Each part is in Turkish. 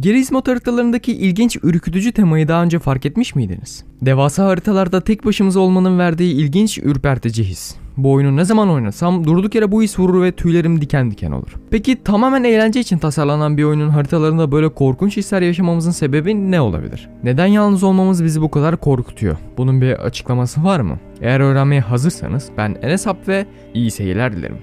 Gerizmod haritalarındaki ilginç ürkütücü temayı daha önce fark etmiş miydiniz? Devasa haritalarda tek başımıza olmanın verdiği ilginç ürpertici his. Bu oyunu ne zaman oynasam durduk yere bu his vurur ve tüylerim diken diken olur. Peki tamamen eğlence için tasarlanan bir oyunun haritalarında böyle korkunç hisler yaşamamızın sebebi ne olabilir? Neden yalnız olmamız bizi bu kadar korkutuyor? Bunun bir açıklaması var mı? Eğer öğrenmeye hazırsanız ben Enes Hap ve iyi seyirler dilerim.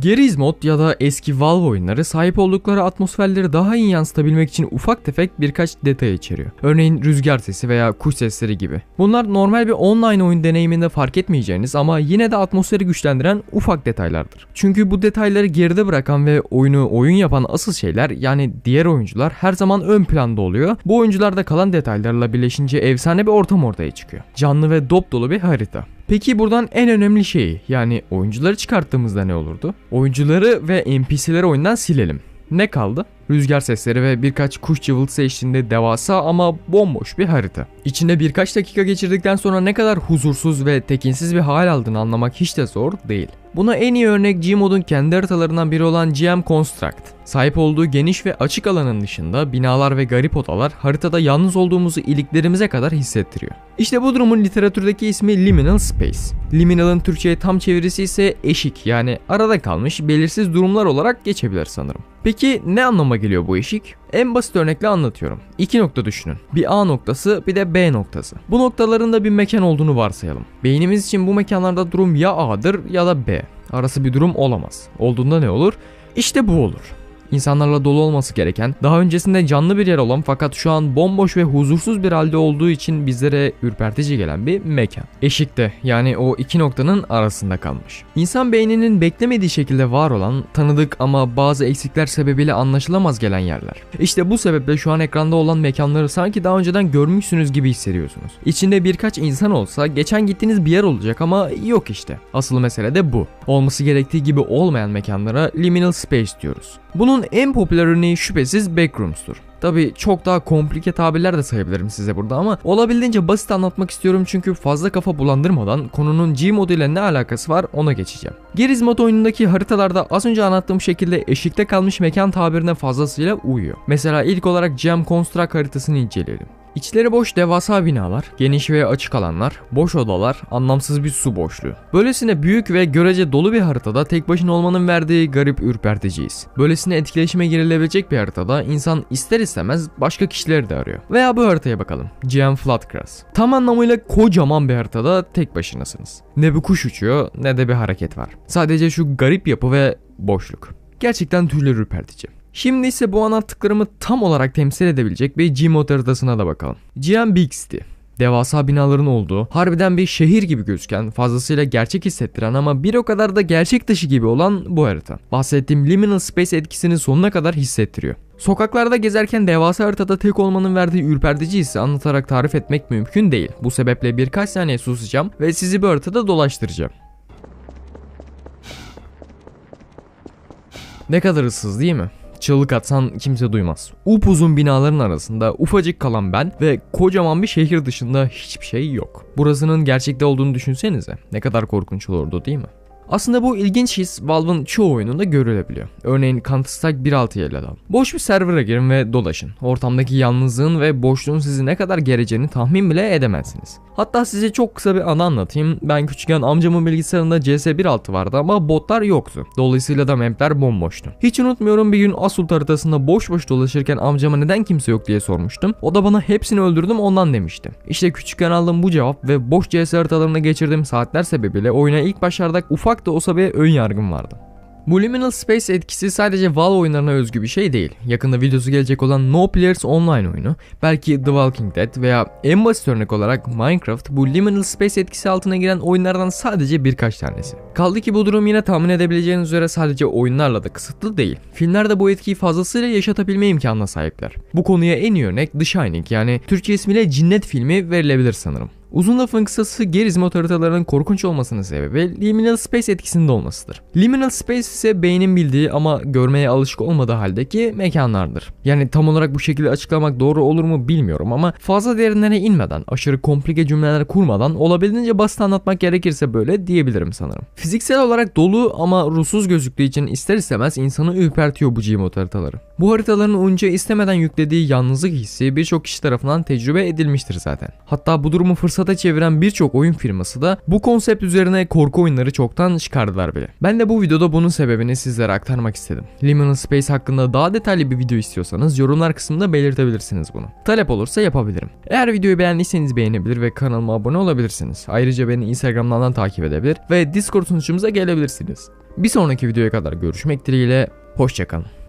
Gerizmod ya da eski Valve oyunları sahip oldukları atmosferleri daha iyi yansıtabilmek için ufak tefek birkaç detay içeriyor. Örneğin rüzgar sesi veya kuş sesleri gibi. Bunlar normal bir online oyun deneyiminde fark etmeyeceğiniz ama yine de atmosferi güçlendiren ufak detaylardır. Çünkü bu detayları geride bırakan ve oyunu oyun yapan asıl şeyler yani diğer oyuncular her zaman ön planda oluyor. Bu oyuncularda kalan detaylarla birleşince efsane bir ortam ortaya çıkıyor. Canlı ve dop dolu bir harita. Peki buradan en önemli şey yani oyuncuları çıkarttığımızda ne olurdu? Oyuncuları ve NPC'leri oyundan silelim. Ne kaldı? Rüzgar sesleri ve birkaç kuş cıvıltısı eşliğinde devasa ama bomboş bir harita. İçinde birkaç dakika geçirdikten sonra ne kadar huzursuz ve tekinsiz bir hal aldığını anlamak hiç de zor değil. Buna en iyi örnek Gmod'un kendi haritalarından biri olan GM Construct. Sahip olduğu geniş ve açık alanın dışında binalar ve garip odalar haritada yalnız olduğumuzu iliklerimize kadar hissettiriyor. İşte bu durumun literatürdeki ismi Liminal Space. Liminal'ın Türkçe'ye tam çevirisi ise eşik yani arada kalmış belirsiz durumlar olarak geçebilir sanırım. Peki ne anlama geliyor bu eşik? En basit örnekle anlatıyorum. İki nokta düşünün. Bir A noktası bir de B noktası. Bu noktaların da bir mekan olduğunu varsayalım. Beynimiz için bu mekanlarda durum ya A'dır ya da B. Arası bir durum olamaz. Olduğunda ne olur? İşte bu olur insanlarla dolu olması gereken, daha öncesinde canlı bir yer olan fakat şu an bomboş ve huzursuz bir halde olduğu için bizlere ürpertici gelen bir mekan. Eşikte yani o iki noktanın arasında kalmış. İnsan beyninin beklemediği şekilde var olan, tanıdık ama bazı eksikler sebebiyle anlaşılamaz gelen yerler. İşte bu sebeple şu an ekranda olan mekanları sanki daha önceden görmüşsünüz gibi hissediyorsunuz. İçinde birkaç insan olsa geçen gittiğiniz bir yer olacak ama yok işte. Asıl mesele de bu. Olması gerektiği gibi olmayan mekanlara liminal space diyoruz. Bunun en popüler örneği şüphesiz Backrooms'tur. Tabi çok daha komplike tabirler de sayabilirim size burada ama olabildiğince basit anlatmak istiyorum çünkü fazla kafa bulandırmadan konunun Gmod ile ne alakası var ona geçeceğim. Gerizmod oyunundaki haritalarda az önce anlattığım şekilde eşikte kalmış mekan tabirine fazlasıyla uyuyor. Mesela ilk olarak Gem Construct haritasını inceleyelim. İçleri boş devasa binalar, geniş ve açık alanlar, boş odalar, anlamsız bir su boşluğu. Böylesine büyük ve görece dolu bir haritada tek başına olmanın verdiği garip ürperticiyiz. Böylesine etkileşime girilebilecek bir haritada insan ister istemez başka kişileri de arıyor. Veya bu haritaya bakalım. GM Flatgrass. Tam anlamıyla kocaman bir haritada tek başınasınız. Ne bir kuş uçuyor ne de bir hareket var. Sadece şu garip yapı ve boşluk. Gerçekten tüyler ürpertici. Şimdi ise bu anlattıklarımı tam olarak temsil edebilecek bir Gmod haritasına da bakalım. GM Big City devasa binaların olduğu, harbiden bir şehir gibi gözüken, fazlasıyla gerçek hissettiren ama bir o kadar da gerçek dışı gibi olan bu harita. Bahsettiğim liminal space etkisini sonuna kadar hissettiriyor. Sokaklarda gezerken devasa haritada tek olmanın verdiği ürpertici hissi anlatarak tarif etmek mümkün değil. Bu sebeple birkaç saniye susacağım ve sizi bu haritada dolaştıracağım. Ne kadar ıssız değil mi? Çığlık atsan kimse duymaz. Upuzun binaların arasında ufacık kalan ben ve kocaman bir şehir dışında hiçbir şey yok. Burasının gerçekte olduğunu düşünsenize. Ne kadar korkunç olurdu değil mi? Aslında bu ilginç his Valve'ın çoğu oyununda görülebiliyor. Örneğin Counter-Strike 1.6'ya ele alalım. Boş bir server'a girin ve dolaşın. Ortamdaki yalnızlığın ve boşluğun sizi ne kadar gereceğini tahmin bile edemezsiniz. Hatta size çok kısa bir anı anlatayım. Ben küçükken amcamın bilgisayarında CS 1.6 vardı ama botlar yoktu. Dolayısıyla da mapler bomboştu. Hiç unutmuyorum bir gün Asult haritasında boş boş dolaşırken amcama neden kimse yok diye sormuştum. O da bana hepsini öldürdüm ondan demişti. İşte küçükken aldığım bu cevap ve boş CS haritalarında geçirdiğim saatler sebebiyle oyuna ilk başlarda ufak da olsa bir ön yargım vardı. Bu Liminal Space etkisi sadece Valve oyunlarına özgü bir şey değil. Yakında videosu gelecek olan No Players Online oyunu, belki The Walking Dead veya en basit örnek olarak Minecraft bu Liminal Space etkisi altına giren oyunlardan sadece birkaç tanesi. Kaldı ki bu durum yine tahmin edebileceğiniz üzere sadece oyunlarla da kısıtlı değil. Filmler de bu etkiyi fazlasıyla yaşatabilme imkanına sahipler. Bu konuya en iyi örnek The Shining yani Türkçe ismiyle Cinnet filmi verilebilir sanırım. Uzun lafın kısası Gerizmod haritalarının korkunç olmasının sebebi liminal space etkisinde olmasıdır. Liminal space ise beynin bildiği ama görmeye alışık olmadığı haldeki mekanlardır. Yani tam olarak bu şekilde açıklamak doğru olur mu bilmiyorum ama fazla derinlere inmeden, aşırı komplike cümleler kurmadan olabildiğince basit anlatmak gerekirse böyle diyebilirim sanırım. Fiziksel olarak dolu ama ruhsuz gözüktüğü için ister istemez insanı ürpertiyor bu Gmod haritaları. Bu haritaların oyuncuya istemeden yüklediği yalnızlık hissi birçok kişi tarafından tecrübe edilmiştir zaten. Hatta bu durumu fırsata çeviren birçok oyun firması da bu konsept üzerine korku oyunları çoktan çıkardılar bile. Ben de bu videoda bunun sebebini sizlere aktarmak istedim. Liminal Space hakkında daha detaylı bir video istiyorsanız yorumlar kısmında belirtebilirsiniz bunu. Talep olursa yapabilirim. Eğer videoyu beğendiyseniz beğenebilir ve kanalıma abone olabilirsiniz. Ayrıca beni Instagram'dan da takip edebilir ve Discord sunucumuza gelebilirsiniz. Bir sonraki videoya kadar görüşmek dileğiyle, hoşçakalın.